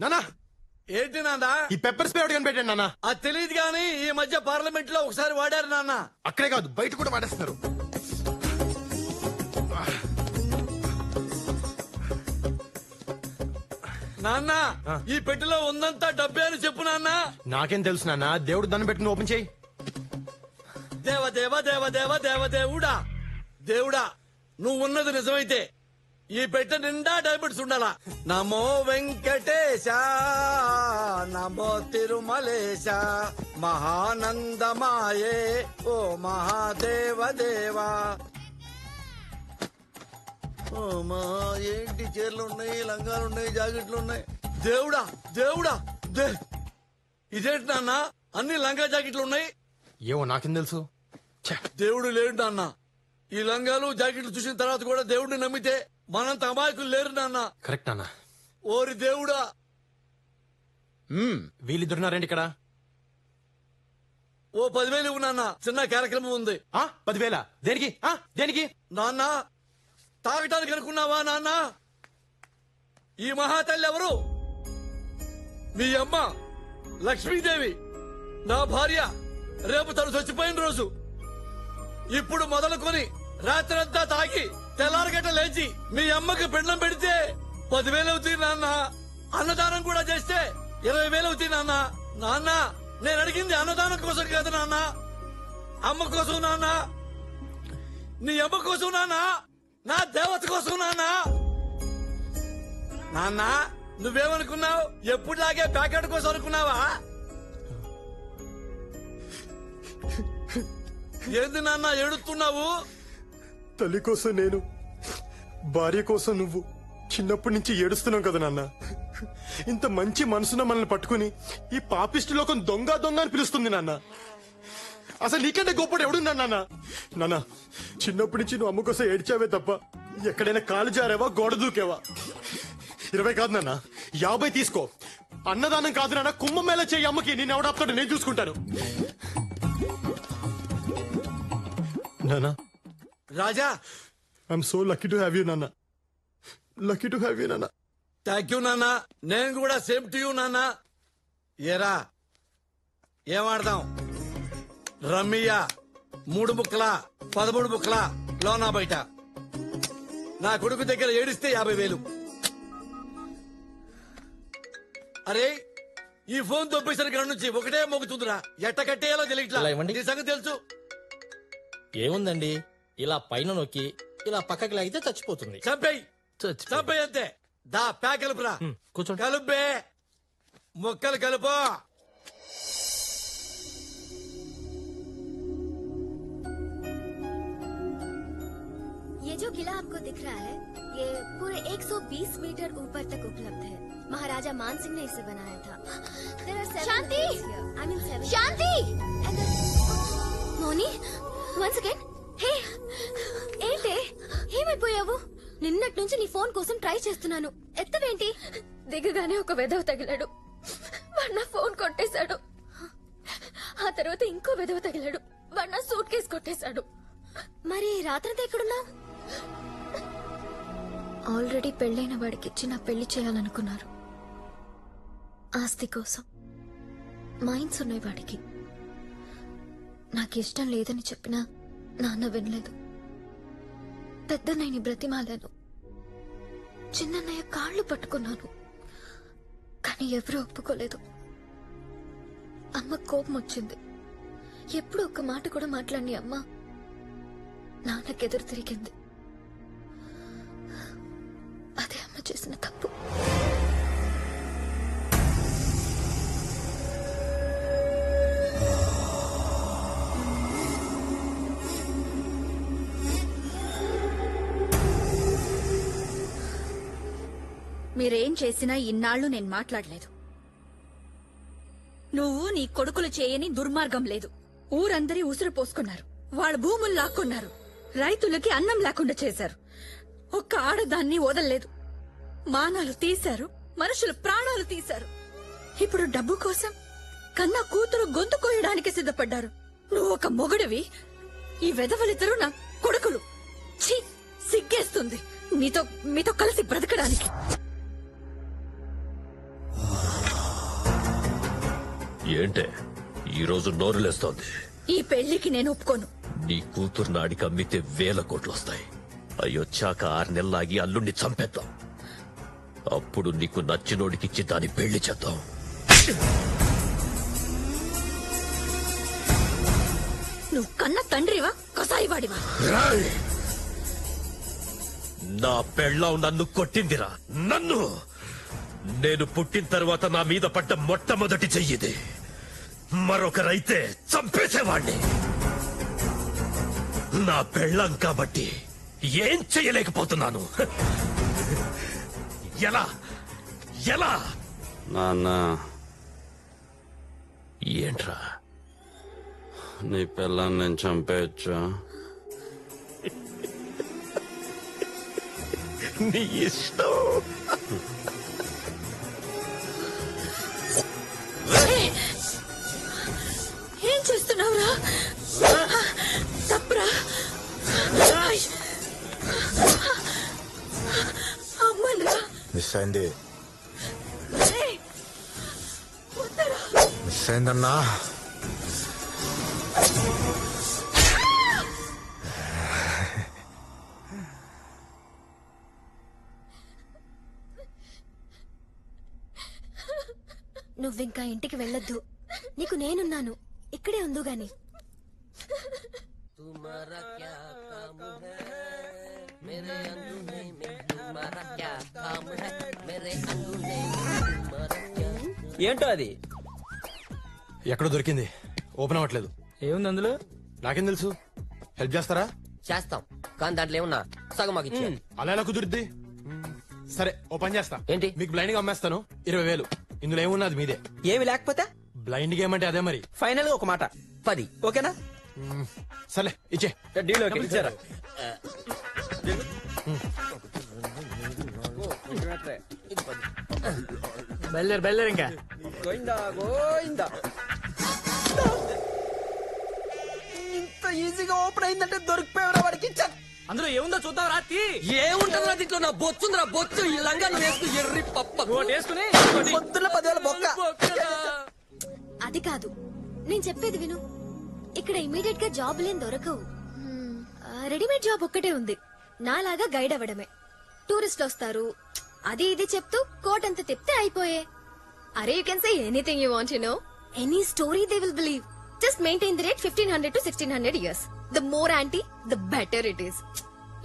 నానా. ఏంటి నాన్న? ఈ పెప్పర్ స్ప్రే ఒకటి కనిపెట్టండి నాన్న. అది తెలియదు కానీ ఈ మధ్య పార్లమెంట్లో ఒకసారి వాడారు నాన్న. అక్కడే కాదు బయట కూడా వాడేస్తున్నారు. నాన్న. ఈ పెట్టెలో ఉందంతా డబ్బే అని చెప్పు నాన్న. నాకేం తెలుసు నాన్న దేవుడు దాన్ని పెట్టుకుని ఓపెన్ చేయి. దేవ దేవ దేవ దేవ దేవ దేవుడా. దేవుడా నువ్వు ఉన్నది నిజమైతే ఈ పెట్టె నిండా డైమండ్స్ ఉండాలా? నమో వెంకటేశ నమో తిరుమలేశ మహానందమాయే ఓ మహాదేవ దేవా ఓ మా ఏంటి చీరలు ఉన్నాయి లంగాలు ఉన్నాయి జాకెట్లు ఉన్నాయి? దేవుడా దేవుడా దే. ఇదేంటి నాన్న? అన్ని లంగా జాకెట్లు ఉన్నాయి? ఏవో నాకేం తెలుసు? దేవుడు లేడు నాన్న. ఈ లంగాలు జాకెట్లు చూసిన తర్వాత కూడా దేవుడిని నమ్మితే మనంత అమాయకులు లేరు నాన్న. కరెక్ట్ నాన్న. ఓరి దేవుడా. మ్మ్, వీళ్ళిద్దరున్నారేంటి ఇక్కడ? ఓ పదివేలు ఇవ్వు నాన్న. చిన్న కార్యక్రమం ఉంది. ఆ పదివేల? దేనికి? ఆ దేనికి? నాన్న తాగటానికి అనుకున్నావా నాన్న? ఈ మహాతల్లి ఎవరు? మీ అమ్మ లక్ష్మీదేవి నా భార్య రేపు తను చచ్చిపోయిన రోజు. ఇప్పుడు మొదలుకొని రాత్రంతా తాగి తెల్లారగట్ట లేచి మీ అమ్మకి పెండం పెడితే పదివేలు అవుతుంది నాన్న. అన్నదానం కూడా చేస్తే ఇరవై వేలు అవుతుంది నాన్న. నాన్న నేను అడిగింది అన్నదానం కోసం కాదు నాన్న. అమ్మ కోసం నాన్న. నీ అమ్మ కోసం నాన్న. నా దేవత కోసం నాన్న. నాన్న నువ్వేమనుకున్నావు? ఎప్పుడులాగే ప్యాకెట్ కోసం అనుకున్నావా? ఏంది నాన్న ఏడుస్తున్నావు? తల్లి కోసం నేను భార్య కోసం నువ్వు చిన్నప్పటి నుంచి ఏడుస్తున్నావు కదా నాన్న. ఇంత మంచి మనసున మనల్ని పట్టుకుని ఈ పాపిష్టి లోకం దొంగ దొంగ అని పిలుస్తుంది నాన్న. అసలు నీకంటే గొప్పడు ఎవడున్నా నాన్న? నాన్న చిన్నప్పటి నుంచి నువ్వు అమ్మ కోసం ఏడ్చావే తప్ప ఎక్కడైనా కాలు జారావా గోడ దూకేవా? ఇరవై కాదు నాన్న యాభై తీసుకో. అన్నదానం కాదు నాన్న కుంభమేళ చేయి అమ్మకి. నేను ఎవడాపుతాడు నేను చూసుకుంటాను. నానా రాజా! I'm so lucky to have you నాన్న లక్కీ టు హ్యావ్ యూ నాన్న థ్యాంక్ యూ నాన్న నేను కూడా సేమ్ టు యూ నాన్న ఏరా? ఏమాడదాం? రమ్మియా మూడు ముక్కల పదమూడు ముక్కల లోనా బయట. నా కొడుకు దగ్గర ఏడిస్తే యాభై వేలు. అరే ఈ ఫోన్ తొప్పేసరి కాడ నుంచి ఒకటే మోగుతుందిరా. ఎట్ట కట్టేయాలో తెలియట్లా. సంగతి తెలుసు. ఏముందండి? ఇలా పైన నొక్కి ఇలా పక్కకి లాగితే చచ్చిపోతుంది చంపేయి చచ్చిపో- చంపేయి అంతే దా ప్యాక్ కలుపురా ఉమ్, కూర్చోండి కలుపే మొక్కలు కలుపు ये जो किला आपको दिख रहा है ये पूरे 120 मीटर ऊपर तक उपलब्ध है महाराजा मान सिंह ने इसे बनाया था There are seven Shanti! levels here. I hey ఏంటే? ఏమైపోయావు? నిన్నటి నుంచి నీ ఫోన్ కోసం ట్రై చేస్తున్నాను. ఎత్తవేంటి? దిగగానే ఒక వెధవ తగిలాడు. వాడు నా ఫోన్ కొట్టేశాడు. ఆ తర్వాత ఇంకో వెధవ తగిలాడు. వాడు నా సూట్ కేసు కొట్టేశాడు. మరి రాత్రంతా ఎక్కడున్నావు? ఆల్రెడీ పెళ్ళైన వాడికి ఇచ్చి నా పెళ్ళి చేయాలనుకున్నారు. ఆస్తి కోసం. మైండ్స్ ఉన్నాయి వాడికి. నాకు ఇష్టం లేదని చెప్పినా నాన్న వినలేదు. పెద్దన్నయ్యని బ్రతిమాలాను. చిన్నన్నయ్య కాళ్ళు పట్టుకున్నాను. కానీ ఎవరూ ఒప్పుకోలేదు. అమ్మ కోపం వచ్చింది. ఎప్పుడు ఒక్క మాట కూడా మాట్లాడి అమ్మ నాన్నకెదురు తిరిగింది. అదే అమ్మ చేసిన తప్పు. మీరేం చేసినా ఇన్నాళ్ళు నేను మాట్లాడలేదు. నువ్వు నీ కొడుకులు చేయని దుర్మార్గం లేదు. ఊరందరి ఉసురు పోసుకున్నారు. వాళ్ళ భూములు లాక్కున్నారు. రైతులకి అన్నం లేకుండా చేశారు. ఒక్క ఆడదాన్ని వదలలేదు. మానాలు తీశారు. మనుషులు ప్రాణాలు తీశారు. ఇప్పుడు డబ్బు కోసం కన్నా కూతురు గొంతు కోయడానికి సిద్ధపడ్డారు. నువ్వు ఒక మొగుడివి. ఈ వెధవలిద్దరూ నా కొడుకులు. ఛీ సిగ్గేస్తుంది. మీతో మీతో కలిసి బ్రతకడానికి. ఏంటే? ఈరోజు నోరులేస్తోంది. ఈ పెళ్ళికి నేను ఒప్పుకోను. నీ కూతురు నాడికి అమ్మితే వేల కోట్లు వస్తాయి అయ్యొచ్చాక ఆరు నెలలాగి అల్లుణ్ణి చంపేద్దాం. అప్పుడు నీకు నచ్చినోడికిచ్చి దాని పెళ్ళి చేద్దాం. నువ్వు కన్న తండ్రివా? కసాయివాడివా? రాయ్! నా పెళ్ళం నన్ను కొట్టిందిరా. నన్ను! నేను పుట్టిన తర్వాత నా మీద పడ్డ మొట్టమొదటి చెయ్యిది. మరొకరైతే చంపేసేవాణ్ణి. నా పెళ్ళం కాబట్టి ఏం చెయ్యలేకపోతున్నాను ఎలా? ఎలా? నాన్న. ఏంట్రా? నీ పిల్లని నేను చంపేయచ్చా? నీ ఇష్టం. చేస్తున్నావురా? తప్పురా. అమ్మనురా! మిస్ అయింది. మిస్ అయిందన్నా. నువ్వింకా ఇంటికి వెళ్ళొద్దు. నీకు నేనున్నాను. ఇక్కడే ఉందు గాని. ఏంటో అది? ఎక్కడ దొరికింది. ఓపెన్ అవ్వట్లేదు. ఏముంది అందులో? నాకేం తెలుసు? హెల్ప్ చేస్తారా? చేస్తాం. కానీ దాంట్లో ఏమన్నా? సగం మాకు ఇచ్చే అలా ఎలా కుదురుద్ది? సరే ఓ పని చేస్తా. ఏంటి? మీకు బ్లైండ్గా అమ్మేస్తాను. ఇరవై వేలు. ఇందులో ఏమున్నది మీదే. ఏమి లేకపోతే? బ్లైండ్ గేమ్ అంటే అదే మరి. ఫైనల్గా ఒక మాట. పది. ఓకేనా? సరే ఇచ్చే. డీల్ ఓకే ఇచ్చారా? బయలుదేరు బయలుదేరు ఇంకా. గోయిందా గోయిందా? ఇంత ఈజీగా ఓపెన్ అయిందంటే దొరికిపోయావురా వాడికి. అందులో ఏముందో చూద్దాం రాత్రి ఏముంటుందిరా దీంట్లో? నా బొచ్చుందిరా బొచ్చు. ఈ లంగా నువ్వు వేసుకుని ఎర్రి పప్ప. వేసుకుని పొద్దున్న పదివేల బొక్క. అది కాదు. నేను చెప్పేది విను. ఇక్కడ ఇమీడియట్గా జాబ్ లేని దొరకవు. రెడీమేడ్ జాబ్ ఒక్కటే ఉంది. నాలాగా గైడ్ అవ్వడమే. టూరిస్టులు వస్తారు. అది ఇది చెప్తూ కోట్ అంత తిప్తే అయిపోయే. అరే you can say anything you want you know any story they will believe just maintain the rate fifteen hundred to sixteen hundred years the more aunty the better it is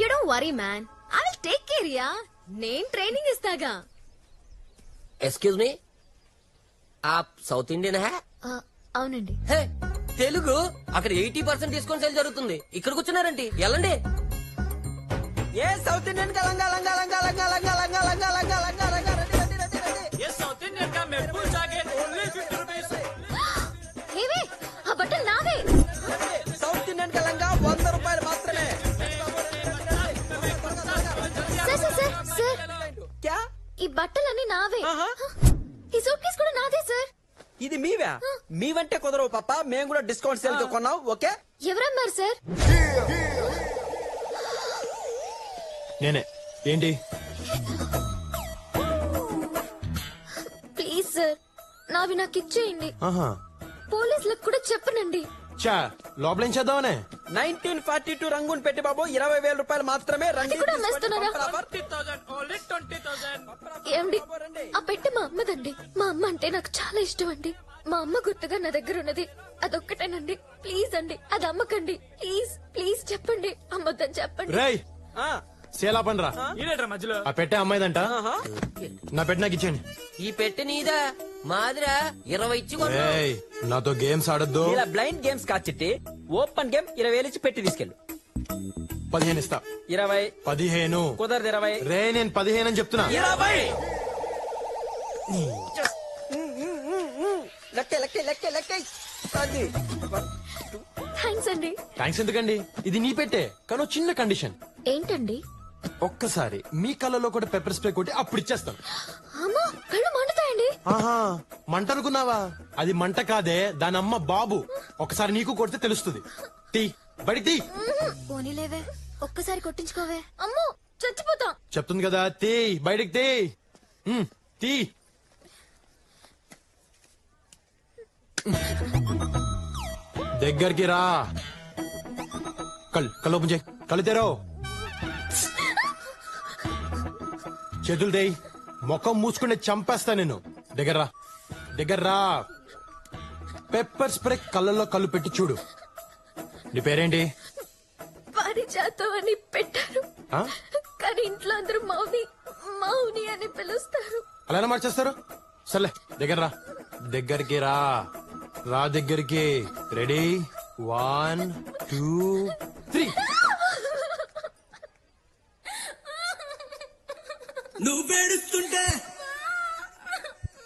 you don't worry man I will take care yeah నేను training ఇస్తాగా excuse me ఆప్ south Indian hey ఆ, అవునండి హే తెలుగు అక్కడ eighty percent discount sale జరుగుతుంది ఇక్కడ కూర్చున్నారండి వెళ్ళండి ఏ south Indian లంగా లంగా లంగా లంగా లంగా లంగా లంగా లంగా లంగా లంగా రండి రండి రండి రండి సౌత్ ఇండియన్ కా మెప్పుల్ జాకెట్ ఓన్లీ ఫిఫ్టీ రూపీస్ ఏవే ఆ బట్టలు నావే సౌత్ ఇండియన్ కా లంగా వంద రూపాయలు మాత్రమే సార్ సార్ సార్ సార్ క్యా ఈ బట్టలన్నీ నావే ఈ సూట్ కేసు కూడా నాదే సార్ ఇది మీవే? మీవంటే కుదరవు పాప. మేము కూడా డిస్కౌంట్ సేల్తో కొన్నాం ఓకే? ఎవరన్నారు సార్ నేనే. ఏంటి? ప్లీజ్ సార్ నావి నాకు ఇచ్చేయండి. ఆహా. పోలీసులకు కూడా చెప్పనండి. చా లోపల ఏం చేద్దామనే? నైన్టీన్ ఫార్టీ టూ రంగుని పెట్టి బాబు ఇరవై వేల రూపాయలు మాత్రమే రండి కూడా అమ్మేస్తున్నారా? ఏమండి? ఆ పెట్టి మా అమ్మదండి. మా అమ్మ అంటే నాకు చాలా ఇష్టం అండి మా అమ్మ గుర్తుగా నా దగ్గర ఉన్నది. అదొక్కటేనండి. ప్లీజ్ అండి. అది అమ్మకండి. ప్లీజ్ ప్లీజ్ చెప్పండి. అమ్మొద్దని చెప్పండి. రేయ్! సేలా పని రా ఈడేట్రా మధ్యలో? ఆ పెట్టే అమ్మాయిదంట. నా పెట్టి నాకు ఇచ్చేయండి. ఈ పెట్టి నీదా? మాదిరా? ఇరవై ఇచ్చి ఏయ్ నాతో గేమ్స్ ఆడొద్దు. ఇలా బ్లైండ్ గేమ్స్ కాచిట్టి ఓపెన్ గేమ్ ఇరవై వేలు ఇచ్చి పెట్టి తీసుకెళ్ళు. పదిహేను ఇస్తా. ఇరవై. పదిహేను. కుదరదు ఇరవై. రే నేను పదిహేను అని చెప్తున్నా. ఇరవై. లెక్క లెక్క లెక్క లెక్క. అది. థ్యాంక్స్ అండి. థ్యాంక్స్ ఎందుకండి? ఇది నీ పెట్టే కానీ ఓ చిన్న కండిషన్. ఏంటండి? ఒక్కసారి మీ కళ్ళలో కూడా పెప్పర్ స్ప్రే కొట్టి అప్పుడు ఇచ్చేస్తాను. అమ్మా కళ్ళు మండుతాయండి. ఆహా మంట అనుకున్నావా? అది మంట కాదే దాని అమ్మ బాబు. ఒకసారి నీకు కొడితే తెలుస్తుంది. తీ బడి తీ. పోనీలేవే ఒక్కసారి కొట్టించుకోవే. అమ్మో చచ్చిపోతాం. చెప్తుంది కదా తీ బయటికి తీ. ఉమ్, తీ. దగ్గరికి రా. కళ్ళు కళ్ళు ఓపెన్ చేయి. కళ్ళు తెరో. చేతులు దేయ్. ముఖం మూసుకుంటే చంపేస్తా నేను దగ్గర రా దగ్గర రా పెప్పర్ స్ప్రే కళ్ళల్లో కళ్ళు పెట్టి చూడు. నీ పేరేంటి? పారిజాతం అని పెట్టారు. ఆ? కానీ ఇంట్లో అందరూ మౌని మౌని అని పిలుస్తారు. అలానే మార్చేస్తారు? సర్లే దగ్గర రా దగ్గరికి రా. రా దగ్గరికి. రెడీ? One two three. నువ్వేడుస్తుంటే